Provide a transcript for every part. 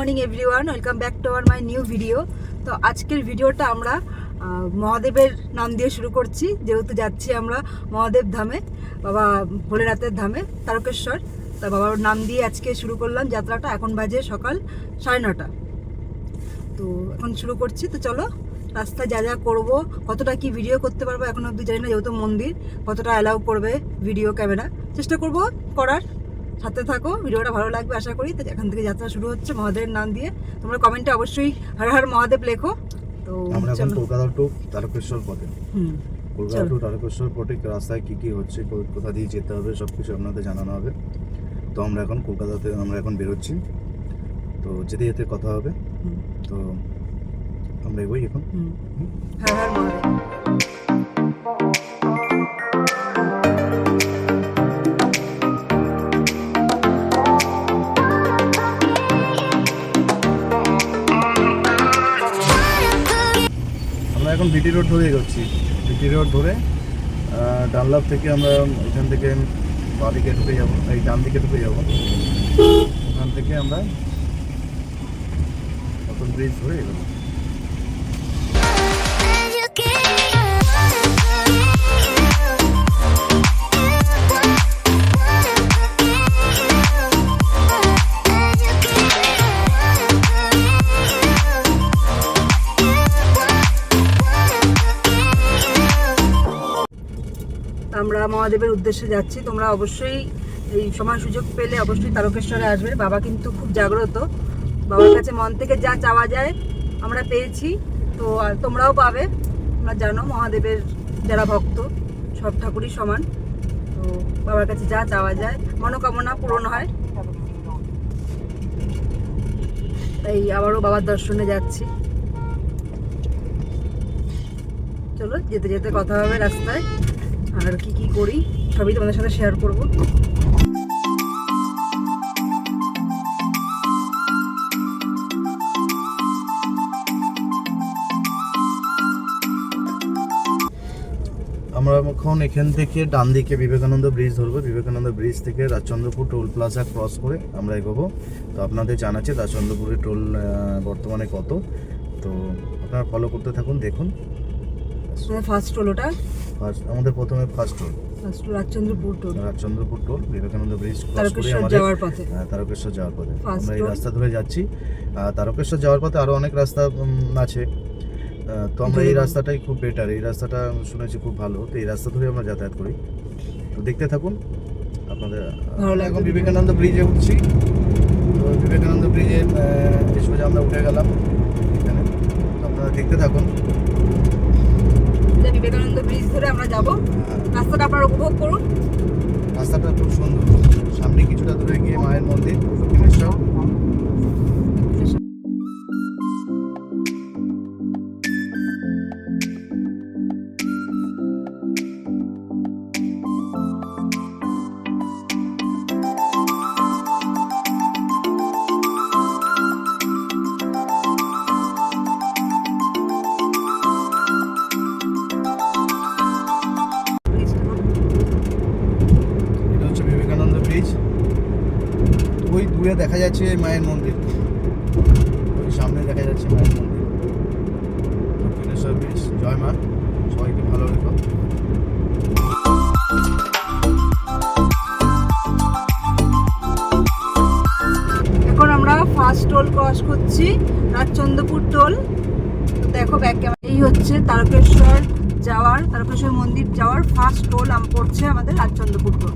Morning everyone, welcome back to our my new video. তো আজকের ভিডিওটা আমরা মহাদেবের নাম দিয়ে শুরু করছি। যেহেতু যাচ্ছি আমরা মহাদেব ধামে, বাবা ভোলেনাথের ধামে, তারকেশ্বর। তা বাবার নাম দিয়ে আজকে শুরু করলাম যাত্রাটা। এখন বাজে সকাল সাড়ে নটা। তো এখন শুরু করছি। তো চলো, রাস্তায় যা যা করব, কতটা কি ভিডিও করতে পারব এখন অব্দি জানি না, যেহেতু মন্দির, কতটা অ্যালাউ করবে ভিডিও ক্যামেরা চেষ্টা করব করার। সাথে থাকো ভিডিওটা ভালো লাগবে আশা করি। তো এখান থেকে যাত্রা শুরু হচ্ছে মহাদেবের নাম দিয়ে। তোমরা কমেন্টে অবশ্যই হর হর মহাদেব লেখো। তো আমরা এখন কলকাতা টু তারকেশ্বর পথে। হুম কলকাতা টু তারকেশ্বর পথে রাস্তায় কি কি হচ্ছে কোথা দিয়ে যেতে হবে সব কিছু আপনাদের জানানো হবে। তো আমরা এখন কলকাতাতে আমরা এখন বেরোচ্ছি। তো যেতে যেতে কথা হবে। তো আমরা এগোই এখন। হ্যাঁ হর এখন বিটি রোড ধরে এগোচ্ছি। বিটি রোড ধরে ডানলাভ থেকে আমরা এখান থেকে বাদিকে ঢুকে যাব, এই ডান দিকে ঢুকে যাব। ওখান থেকে আমরা নতুন ব্রিজ ধরে এগোবো। আমরা মহাদেবের উদ্দেশ্যে যাচ্ছি। তোমরা অবশ্যই এই সময় সুযোগ পেলে অবশ্যই তারকেশ্বরে আসবে। বাবা কিন্তু খুব জাগ্রত। বাবার কাছে মন থেকে যা চাওয়া যায় আমরা পেয়েছি। তো আর তোমরাও পাবে। তোমরা জানো মহাদেবের যারা ভক্ত, সব ঠাকুরই সমান। তো বাবার কাছে যা চাওয়া যায়, মনোকামনা পূরণ হয়। তাই আবারও বাবার দর্শনে যাচ্ছি। চলো যেতে যেতে কথা হবে রাস্তায়। আর কি কি করি সবই তোমাদের সাথে শেয়ার করব। আমরা এখন এখান থেকে ডান দিকে বিবেকানন্দ ব্রিজ ধরবো। বিবেকানন্দ ব্রিজ থেকে রাজচন্দ্রপুর টোল প্লাজা ক্রস করে আমরা এগোবো। তো আপনাদের জানাচ্ছি রাজচন্দ্রপুরের টোল বর্তমানে কত। তো আপনারা ফলো করতে থাকুন দেখুন। ফার্স্ট টোল ওটা? ফার্স্ট আমাদের প্রথমে first toll first Rajchandrapur toll Rajchandrapur toll Vivekananda bridge cross করে তারকেশ্বর আমাদের যাওয়ার পথে। তারকেশ্বর যাওয়ার পথে। আমরা এই রাস্তা ধরে যাচ্ছি। তারকেশ্বর যাওয়ার পথে আরও অনেক রাস্তা আছে। তো আমরা এই রাস্তাটাই খুব বেটার এই রাস্তাটা শুনেছি খুব ভালো। তো এই রাস্তা ধরে আমরা যাতায়াত করি। তো দেখতে থাকুন আপনাদের এখন বিবেকানন্দ ব্রিজে উঠছি। তো বিবেকানন্দ ব্রিজে সোজা আমরা উঠে গেলাম এখানে। আপনারা দেখতে থাকুন। যে বিবেকানন্দ ব্রিজ ধরে আমরা যাব। রাস্তাটা আপনারা উপভোগ করুন। রাস্তাটা খুব সুন্দর। সামনে কিছুটা দূরে গিয়ে মায়ের মন্দির। দক্ষিণেশ্বর দেখা যাচ্ছে মায়ের মন্দির। সামনে দেখা যাচ্ছে মায়ের মন্দির। দক্ষিণেশ্বর জয় মা। সবাইকে ভালো রেখো। এখন আমরা ফার্স্ট টোল ক্রস করছি, রাজচন্দ্রপুর টোল দেখো ব্যাক ক্যামেরা এই হচ্ছে তারকেশ্বর যাওয়ার, তারকেশ্বর মন্দির যাওয়ার ফার্স্ট টোল আম পড়ছে আমাদের রাজচন্দ্রপুর টোল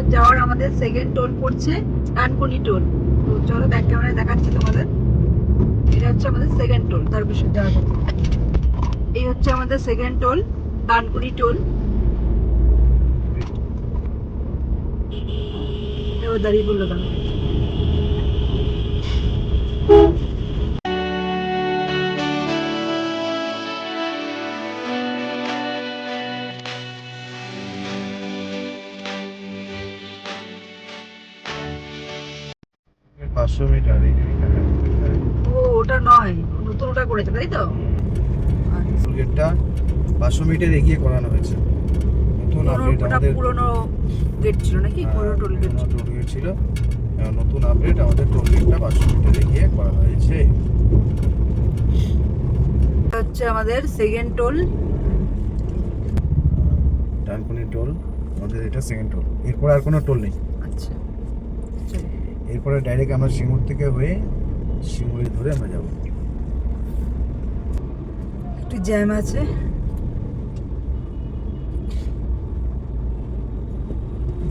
সো যাওয়ার আমাদের সেকেন্ড টোল পড়ছে ডানকুনি টোল তো চলো ব্যাক ক্যামেরায় দেখাচ্ছি তোমাদের। এটা হচ্ছে আমাদের সেকেন্ড টোল তারকেশ্বর যাওয়ার পথে। এই হচ্ছে আমাদের সেকেন্ড টোল ডানকুনি টোল দাঁড়িয়ে পড়ল কেন? পাঁচশো মিটার এগিয়ে করানো হয়েছে। নতুন আপডেট আমাদের পুরোনো গেট ছিল নাকি? পুরোনো টোল গেট টোল গেট ছিল। নতুন আপডেট আমাদের টোল গেটটা পাঁচশো মিটার এগিয়ে করা হয়েছে। হচ্ছে আমাদের সেকেন্ড টোল ডানকুনি টোল আমাদের এটা সেকেন্ড টোল এরপর আর কোনো টোল নেই। আচ্ছা এরপরে ডাইরেক্ট আমরা সিঙ্গুর থেকে হয়ে সিঙ্গুরি ধরে আমরা যাব। একটু জ্যাম আছে।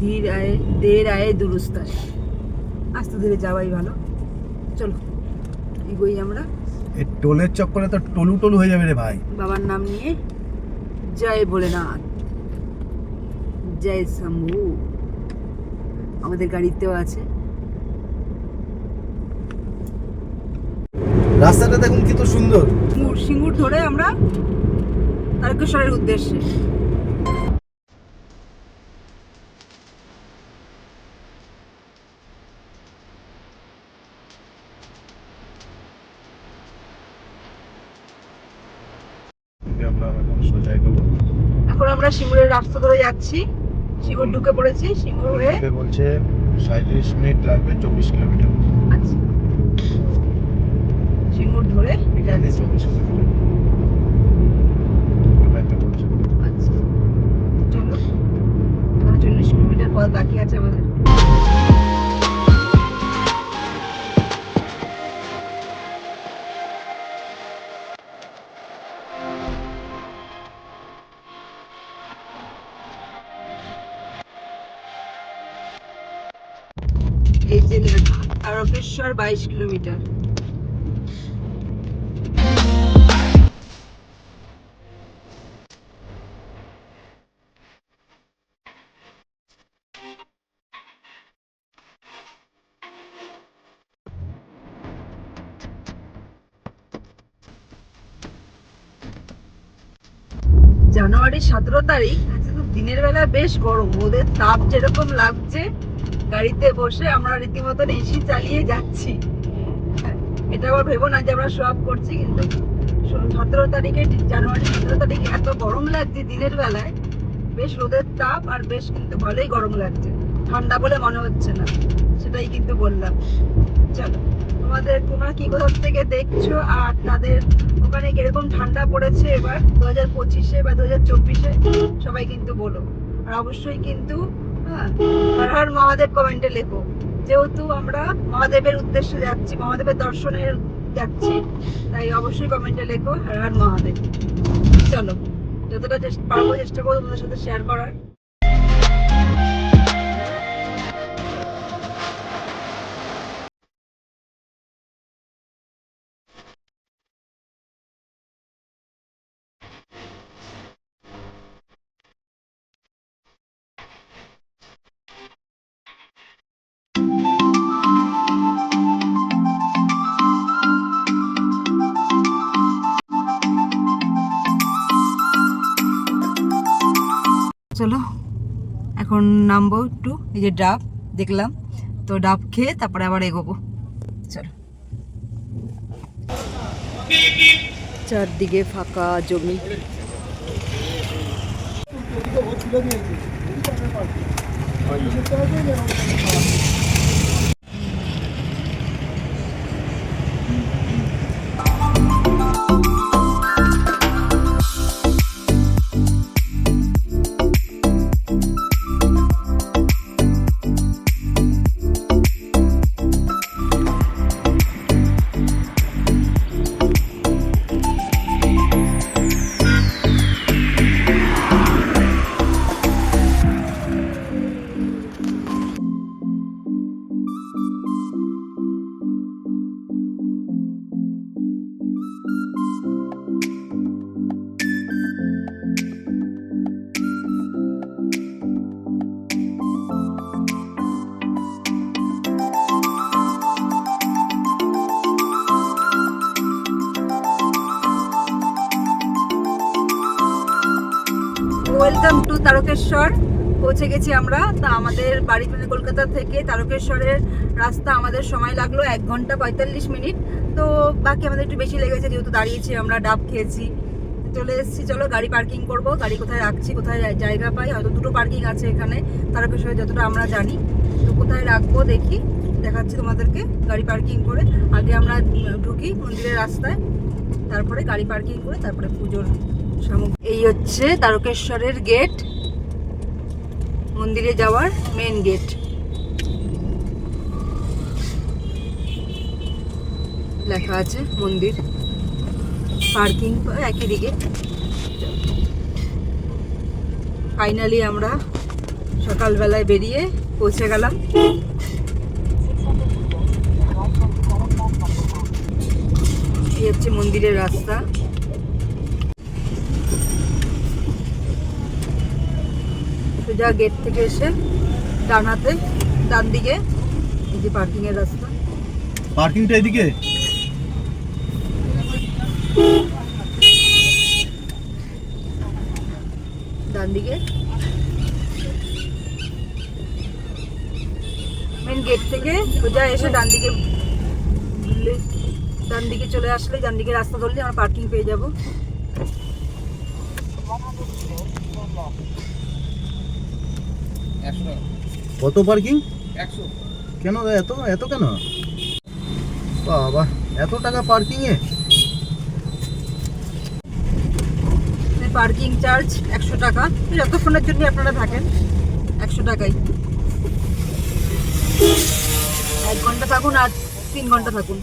ধীর আয়ে দের আয়ে দুরুস্ত আস্তে ধীরে যাওয়াই ভালো। চলো এগোই আমরা। এই টোলের চক্করে তো টলু টলু হয়ে যাবে রে ভাই। বাবার নাম নিয়ে জয় ভোলেনাথ। জয় শম্ভু। আমাদের গাড়িতেও আছে। রাস্তাটা দেখুন কি তো সুন্দর। সিঙ্গুর সিঙ্গুর ধরে আমরা তারকেশ্বরের উদ্দেশ্যে আমরা এখন সোজাই দেবো এখন আমরা সিঙ্গুরের রাস্তা ধরে যাচ্ছি সিঙ্গুর ঢুকে পড়েছি সিঙ্গুর হয়ে বলছে সাঁত্রিশ মিনিট লাগবে চব্বিশ কিলোমিটার। আচ্ছা। সিঙ্গুর ধরে যাচ্ছি। আচ্ছা। চলো। চল্লিশ কিলোমিটার পথ বাকি আছে আমাদের। তারকেশ্বর বাইশ কিলোমিটার। জানুয়ারি সতেরো তারিখ আজকে দিনের বেলা বেশ গরম। ওদের তাপ যেরকম লাগছে গাড়িতে বসে আমরা রীতিমতন এসি চালিয়ে যাচ্ছি। এটা আবার ভেবো না যে আমরা সব করছি, কিন্তু সতেরো তারিখে জানুয়ারি সতেরো তারিখে এত গরম লাগছে দিনের বেলায়। বেশ রোদের তাপ আর বেশ কিন্তু ভালোই গরম লাগছে। ঠান্ডা বলে মনে হচ্ছে না, সেটাই কিন্তু বললাম। চলো, তোমাদের তোমরা কি কোথা থেকে দেখছ আর তাদের ওখানে কীরকম ঠান্ডা পড়েছে এবার? দু হাজার পঁচিশে বা দু হাজার চব্বিশে সবাই কিন্তু বলো। আর অবশ্যই কিন্তু হ্যাঁ? মহাদেব কমেন্টে লেখো, যেহেতু আমরা মহাদেবের উদ্দেশ্যে যাচ্ছি, মহাদেবের দর্শনের যাচ্ছি, তাই অবশ্যই কমেন্টে লেখো হর মহাদেব। চলো, যতটা পারব চেষ্টা করব তোমাদের সাথে শেয়ার করার। চলো। এখন নামবো একটু, এই যে ডাব, দেখলাম। তো ডাব খেয়ে তারপরে আবার এগোবো। চলো। চারদিকে ফাঁকা জমি। ওয়েলকাম টু তারকেশ্বর পৌঁছে গেছি আমরা। তা আমাদের বাড়ি মানে কলকাতা থেকে তারকেশ্বরের রাস্তা আমাদের সময় লাগল এক ঘণ্টা পঁয়তাল্লিশ মিনিট। তো বাকি আমাদের একটু বেশি লেগেছে যেহেতু দাঁড়িয়েছি, আমরা ডাব খেয়েছি। চলে এসেছি, চলো গাড়ি পার্কিং করব। গাড়ি কোথায় রাখছি, কোথায় জায়গা পাই, হয়তো দুটো পার্কিং আছে এখানে। তারকেশ্বরে যতটা আমরা জানি। তো কোথায় রাখব দেখি। দেখাচ্ছি তোমাদেরকে গাড়ি পার্কিং করে। আগে আমরা ঢুকি মন্দিরের রাস্তায়, তারপরে গাড়ি পার্কিং করে, তারপরে পুজোর এই হচ্ছে তারকেশ্বরের গেট, মন্দিরে যাওয়ার মেন গেট লেখা আছে মন্দির পার্কিং একই দিকে। ফাইনালি আমরা সকালবেলায় বেরিয়ে পৌঁছে গেলাম। এই হচ্ছে মন্দিরের রাস্তা। সোজা গেট থেকে এসে ডানাতে ডান দিকে এই যে পার্কিং এর রাস্তা। পার্কিংটা এদিকে? ডান দিকে মেন গেট থেকে সোজা এসে ডান দিকে ঘুরলে ডান দিকে চলে আসলে ডান দিকে রাস্তা ধরলে আমরা পার্কিং পেয়ে যাব। কত পার্কিং একশো। কেন এত এত কেন? বাবা এত টাকা পার্কিং এ? পার্কিং চার্জ একশো টাকা। যতক্ষণের জন্য আপনারা থাকেন একশো টাকাই। এক ঘণ্টা থাকুন আর তিন ঘণ্টা থাকুন।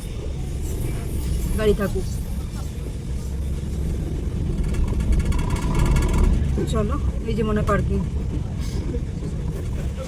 গাড়ি থাকুক। চলো এই যে মনে পার্কিং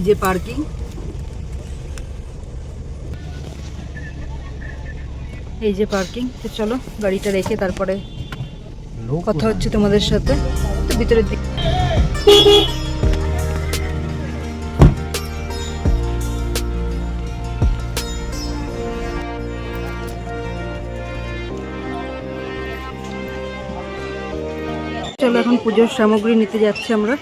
এই যে পার্কিং। এই যে পার্কিং তো চলো গাড়িটা রেখে তারপরে কথা হচ্ছে তোমাদের সাথে। তো ভিতরের দিক চলো এখন পুজোর সামগ্রী নিতে যাচ্ছি আমরা।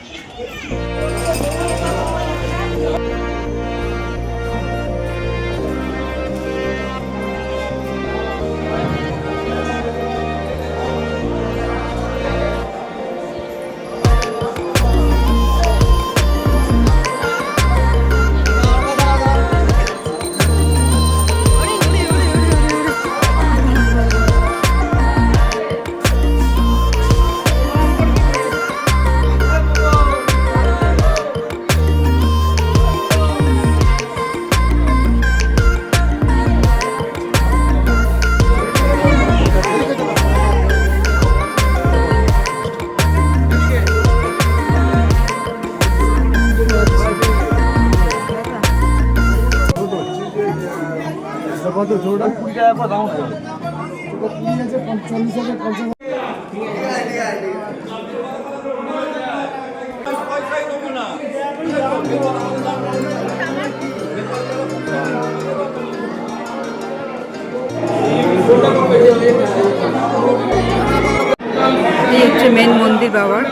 এই হচ্ছে মেন মন্দির বাবার।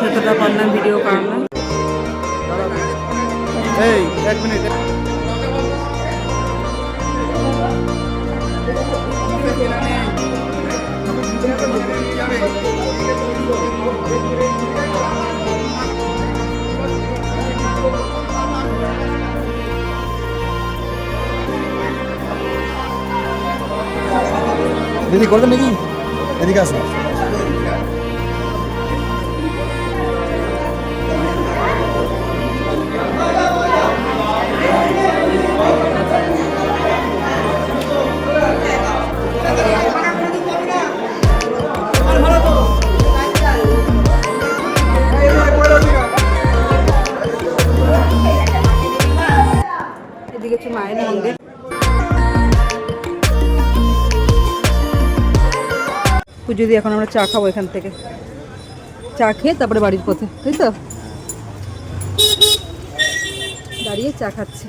যতটা পারলাম ভিডিও করলাম। এই এক মিনিট দিদি করবেন নাকি এদিকে আসুন পুজো দিয়ে এখন আমরা চা খাব এখান থেকে। চা খেয়ে তারপরে বাড়ির পথে, তাই তো? দাঁড়িয়ে চা খাচ্ছি।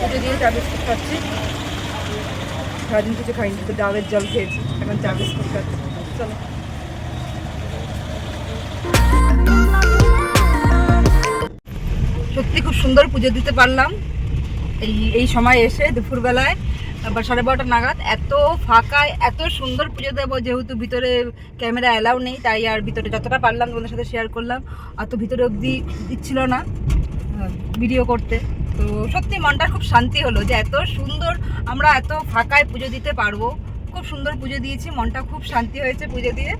পুজো দিয়ে চা বিস্কুট খাচ্ছি। সারাদিন কিছু খাইনি তো ডাবের জল খেয়েছি, এখন চা বিস্কুট খাচ্ছি। চলো। সত্যি খুব সুন্দর পুজো দিতে পারলাম। এই এই সময় এসে দুপুরবেলায় আবার সাড়ে বারোটা নাগাদ, এত ফাঁকায়, এত সুন্দর পুজো দেবো যেহেতু ভিতরে ক্যামেরা অ্যালাউ নেই, তাই আর ভিতরে যতটা পারলাম তোমাদের সাথে শেয়ার করলাম। অত ভিতরে অবধি দিচ্ছিল না ভিডিও করতে। তো সত্যি মনটা খুব শান্তি হলো যে এত সুন্দর আমরা এত ফাঁকায় পুজো দিতে পারব। খুব সুন্দর পুজো দিয়েছি, মনটা খুব শান্তি হয়েছে পুজো দিয়ে।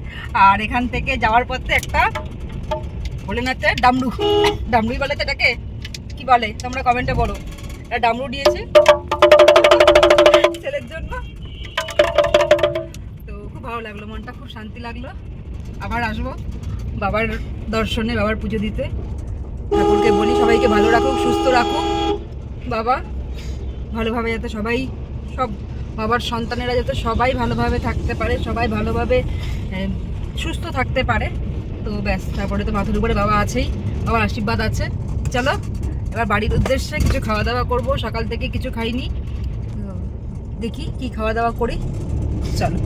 আর এখান থেকে যাওয়ার পথে একটা ভোলেনাথের ডামরু। ডামরুই বলে তো এটাকে? কি বলে? তোমরা কমেন্টে বলো। এটা ডামরু দিয়েছে। ছেলের জন্য। তো খুব ভালো লাগল, মনটা খুব শান্তি লাগল। আবার আসব বাবার দর্শনে, বাবার পুজো দিতে। ঠাকুরকে বলি, সবাইকে ভালো রাখুক, সুস্থ রাখুক। বাবা, ভালোভাবে যাতে সবাই, সব বাবার সন্তানেরা যাতে সবাই ভালোভাবে থাকতে পারে, সবাই ভালোভাবে সুস্থ থাকতে পারে। তো ব্যাস, তারপরে তো মাথার উপরে বাবা আছেই, বাবার আশীর্বাদ আছে। চলো, এবার বাড়ির উদ্দেশ্যে কিছু খাওয়া দাওয়া করব, সকাল থেকে কিছু খাইনি। দেখি কি খাওয়া দাওয়া করি। চলো।